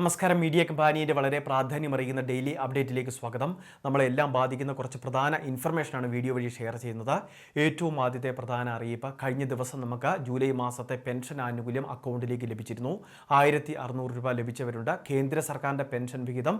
നമസ്കാരം. മീഡിയ കമ്പാനിയുടെ വളരെ പ്രാധാന്യമറിയുന്ന ഡെയിലി അപ്ഡേറ്റിലേക്ക് സ്വാഗതം. നമ്മളെല്ലാം ബാധിക്കുന്ന കുറച്ച് പ്രധാന ഇൻഫർമേഷനാണ് വീഡിയോ വഴി ഷെയർ ചെയ്യുന്നത്. ഏറ്റവും ആദ്യത്തെ പ്രധാന അറിയിപ്പ് കഴിഞ്ഞ ദിവസം നമുക്ക് ജൂലൈ മാസത്തെ പെൻഷൻ ആനുകൂല്യം അക്കൗണ്ടിലേക്ക് ലഭിച്ചിരുന്നു. ആയിരത്തി അറുന്നൂറ് രൂപ ലഭിച്ചവരുണ്ട്. കേന്ദ്ര സർക്കാരിന്റെ പെൻഷൻ വിഹിതം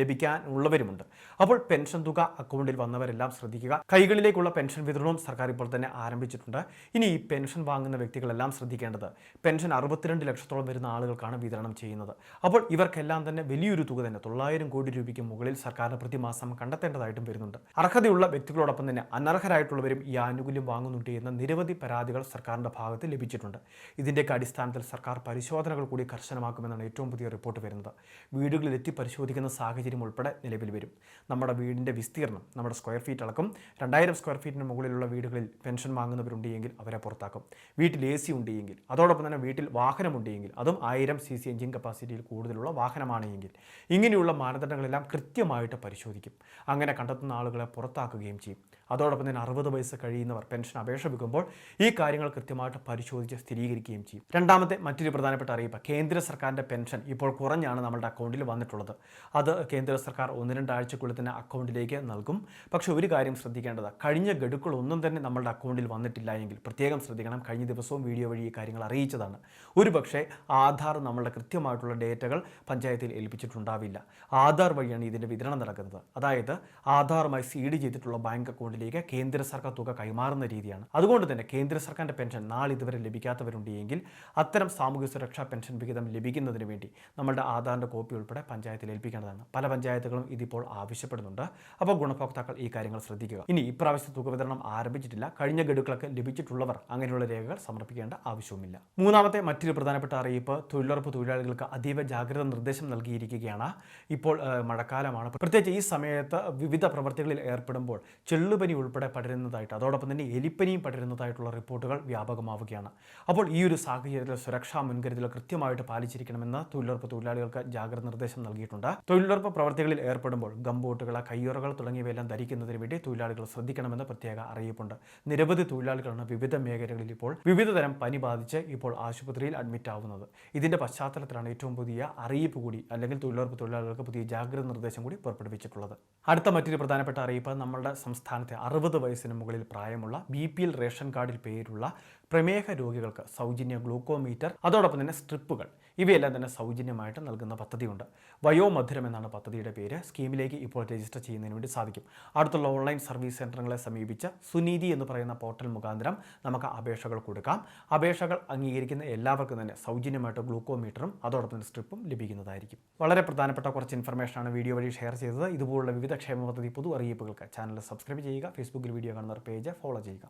ലഭിക്കാനുള്ളവരുമുണ്ട് അപ്പോൾ പെൻഷൻ തുക അക്കൗണ്ടിൽ വന്നവരെല്ലാം ശ്രദ്ധിക്കുക. കൈകളിലേക്കുള്ള പെൻഷൻ വിതരണവും സർക്കാർ ഇപ്പോൾ തന്നെ ആരംഭിച്ചിട്ടുണ്ട്. ഇനി ഈ പെൻഷൻ വാങ്ങുന്ന വ്യക്തികളെല്ലാം ശ്രദ്ധിക്കേണ്ടത് പെൻഷൻ അറുപത്തിരണ്ട് ലക്ഷത്തോളം വരുന്ന ആളുകൾക്കാണ് വിതരണം ചെയ്യുന്നത്. അപ്പോൾ ഇവർക്കെല്ലാം തന്നെ വലിയൊരു തുക തന്നെ തൊള്ളായിരം കോടി രൂപയ്ക്ക് മുകളിൽ സർക്കാരിന് പ്രതിമാസം കണ്ടെത്തേണ്ടതായിട്ടും വരുന്നുണ്ട്. അർഹതയുള്ള വ്യക്തികളോടൊപ്പം തന്നെ അനർഹരായിട്ടുള്ളവരും ഈ ആനുകൂല്യം വാങ്ങുന്നുണ്ട് എന്ന നിരവധി പരാതികൾ സർക്കാരിന്റെ ഭാഗത്ത് ലഭിച്ചിട്ടുണ്ട്. ഇതിന്റെയൊക്കെ അടിസ്ഥാനത്തിൽ സർക്കാർ പരിശോധനകൾ കൂടി കർശനമാക്കുമെന്നാണ് ഏറ്റവും പുതിയ റിപ്പോർട്ട് വരുന്നത്. വീടുകളിൽ എത്തി പരിശോധിക്കുന്ന സാഹചര്യം ഉൾപ്പെടെ നിലവിൽ വരും. നമ്മുടെ വീടിന്റെ വിസ്തീർണം നമ്മുടെ സ്ക്വയർ ഫീറ്റ് അളക്കും രണ്ടായിരം സ്ക്വയർ ഫീറ്റിന് മുകളിലുള്ള വീടുകളിൽ പെൻഷൻ വാങ്ങുന്നവരുണ്ട് എങ്കിൽ അവരെ പുറത്താക്കും. വീട്ടിൽ എ സി ഉണ്ടെങ്കിൽ അതോടൊപ്പം തന്നെ വീട്ടിൽ വാഹനമുണ്ടെങ്കിൽ അതും ആയിരം സി സി എഞ്ചിൻ കപ്പാസിറ്റിയിൽ കൂടുതലുള്ള വാഹനമാണ് എങ്കിൽ ഇങ്ങനെയുള്ള മാനദണ്ഡങ്ങളെല്ലാം കൃത്യമായിട്ട് പരിശോധിക്കും. അങ്ങനെ കണ്ടെത്തുന്ന ആളുകളെ പുറത്താക്കുകയും ചെയ്യും. അതോടൊപ്പം തന്നെ അറുപത് വയസ്സ് കഴിയുന്നവർ പെൻഷൻ അപേക്ഷ വെക്കുമ്പോൾ ഈ കാര്യങ്ങൾ കൃത്യമായിട്ട് പരിശോധിച്ച് സ്ഥിരീകരിക്കുകയും ചെയ്യും. രണ്ടാമത്തെ മറ്റൊരു പ്രധാനപ്പെട്ട അറിയിപ്പ് കേന്ദ്ര സർക്കാരിന്റെ പെൻഷൻ ഇപ്പോൾ കുറഞ്ഞാണ് നമ്മുടെ അക്കൗണ്ടിൽ വന്നിട്ടുള്ളത്. അത് കേന്ദ്ര സർക്കാർ ഒന്ന് രണ്ടാഴ്ചക്കുള്ളിൽ തന്നെ അക്കൗണ്ടിലേക്ക് നൽകും. പക്ഷേ ഒരു കാര്യം ശ്രദ്ധിക്കേണ്ടത് കഴിഞ്ഞ ഗഡുക്കളൊന്നും തന്നെ നമ്മുടെ അക്കൗണ്ടിൽ വന്നിട്ടില്ല എങ്കിൽ പ്രത്യേകം ശ്രദ്ധിക്കണം കഴിഞ്ഞ ദിവസവും വീഡിയോ വഴി ഈ കാര്യങ്ങൾ അറിയിച്ചതാണ്. ഒരു പക്ഷേ ആധാർ നമ്മളുടെ കൃത്യമായിട്ടുള്ള ഡേറ്റകൾ പഞ്ചായത്തിൽ ഏൽപ്പിച്ചിട്ടുണ്ടാവില്ല. ആധാർ വഴിയാണ് ഇതിന്റെ വിതരണം നടക്കുന്നത്. അതായത് ആധാറുമായി സീഡ് ചെയ്തിട്ടുള്ള ബാങ്ക് അക്കൗണ്ടിലേക്ക് കേന്ദ്ര സർക്കാർ തുക കൈമാറുന്ന രീതിയാണ്. അതുകൊണ്ട് തന്നെ കേന്ദ്ര സർക്കാരിന്റെ പെൻഷൻ നാളെ ഇതുവരെ ലഭിക്കാത്തവരുണ്ട് എങ്കിൽ അത്തരം സാമൂഹ്യ സുരക്ഷാ പെൻഷൻ വിഹിതം ലഭിക്കുന്നതിന് വേണ്ടി നമ്മളുടെ ആധാറിന്റെ കോപ്പി ഉൾപ്പെടെ പഞ്ചായത്തിൽ ഏൽപ്പിക്കേണ്ടതാണ്. പല പഞ്ചായത്തുകളും ഇതിപ്പോൾ ആവശ്യപ്പെടുന്നുണ്ട്. അപ്പോൾ ഗുണഭോക്താക്കൾ ഈ കാര്യങ്ങൾ ശ്രദ്ധിക്കുക. ഇനി ഇപ്രാവശ്യത്തെ തുക വിതരണം ആരംഭിച്ചിട്ടില്ല. കഴിഞ്ഞ ഗഡുക്കളൊക്കെ ലഭിച്ചിട്ടുള്ളവർ അങ്ങനെയുള്ള രേഖകൾ സമർപ്പിക്കേണ്ട ആവശ്യവുമില്ല. മൂന്നാമത്തെ മറ്റൊരു പ്രധാനപ്പെട്ട അറിയിപ്പ് തൊഴിലുറപ്പ് തൊഴിലാളികൾക്ക് അതീവ ജാഗ്രത നിർദ്ദേശം നൽകിയിരിക്കുകയാണ്. ഇപ്പോൾ മഴക്കാലമാണ്. പ്രത്യേകിച്ച് ഈ സമയത്ത് വിവിധ പ്രവർത്തികളിൽ ഏർപ്പെടുമ്പോൾ ചെള്ളുപനി ഉൾപ്പെടെ പടരുന്നതായിട്ട് അതോടൊപ്പം തന്നെ എലിപ്പനിയും പടരുന്നതായിട്ടുള്ള റിപ്പോർട്ടുകൾ വ്യാപകമാവുകയാണ്. അപ്പോൾ ഈ ഒരു സാഹചര്യത്തിൽ സുരക്ഷാ മുൻകരുതൽ കൃത്യമായിട്ട് പാലിച്ചിരിക്കണമെന്ന് തൊഴിലുറപ്പ് തൊഴിലാളികൾക്ക് ജാഗ്രത നിർദ്ദേശം നൽകിയിട്ടുണ്ട്. തൊഴിലുറപ്പ് പ്രവർത്തികളിൽ ഏർപ്പെടുമ്പോൾ ഗംബോട്ടുകൾ കയ്യുറകൾ തുടങ്ങിയവയെല്ലാം ധരിക്കുന്നതിന് വേണ്ടി തൊഴിലാളികൾ ശ്രദ്ധിക്കണമെന്ന് പ്രത്യേക അറിയിപ്പുണ്ട്. നിരവധി തൊഴിലാളികളാണ് വിവിധ മേഖലകളിൽ ഇപ്പോൾ വിവിധ തരം പനി ബാധിച്ച് ഇപ്പോൾ ആശുപത്രിയിൽ അഡ്മിറ്റ് ആവുന്നത് ഇതിന്റെ പശ്ചാത്തലത്തിലാണ് ഏറ്റവും പുതിയ അറിയിപ്പ് കൂടി അല്ലെങ്കിൽ തൊഴിലുറപ്പ് തൊഴിലാളികൾക്ക് പുതിയ ജാഗ്രത നിർദ്ദേശം കൂടി പുറപ്പെടുവിച്ചിട്ടുള്ളത്. അടുത്ത മറ്റൊരു പ്രധാനപ്പെട്ട അറിയിപ്പ് നമ്മുടെ സംസ്ഥാനത്തെ അറുപത് വയസ്സിന് മുകളിൽ പ്രായമുള്ള ബി പി എൽ റേഷൻ കാർഡിൽ പേരുള്ള പ്രമേഹ രോഗികൾക്ക് സൗജന്യ ഗ്ലൂക്കോമീറ്റർ അതോടൊപ്പം തന്നെ സ്ട്രിപ്പുകൾ. ഇവയെല്ലാം തന്നെ സൗജന്യമായിട്ട് നൽകുന്ന പദ്ധതിയുണ്ട്. വയോമധുരം എന്നാണ് പദ്ധതിയുടെ പേര്. സ്കീമിലേക്ക് ഇപ്പോൾ രജിസ്റ്റർ ചെയ്യുന്നതിന് വേണ്ടി സാധിക്കും. അടുത്തുള്ള ഓൺലൈൻ സർവീസ് സെന്ററുകളെ സമീപിച്ച സുനീതി എന്ന് പറയുന്ന പോർട്ടൽ മുഖാന്തരം നമുക്ക് അപേക്ഷകൾ കൊടുക്കാം. അപേക്ഷകൾ അംഗീകരിക്കുന്ന എല്ലാവർക്കും തന്നെ സൗജന്യമായിട്ട് ഗ്ലൂക്കോമീറ്ററും അതോടൊപ്പം സ്ട്രിപ്പും ലഭിക്കുന്നതായിരിക്കും. വളരെ പ്രധാനപ്പെട്ട കുറച്ച് ഇൻഫർമേഷനാണ് വീഡിയോ വഴി ഷെയർ ചെയ്തത്. ഇതുപോലുള്ള വിവിധ ക്ഷേമ പദ്ധതി പൊതു അറിയിപ്പുകൾക്ക് ചാനൽ സബ്സ്ക്രൈബ് ചെയ്യുക. ഫേസ്ബുക്കിൽ വീഡിയോ കാണുന്നവർ പേജ് ഫോളോ ചെയ്യുക.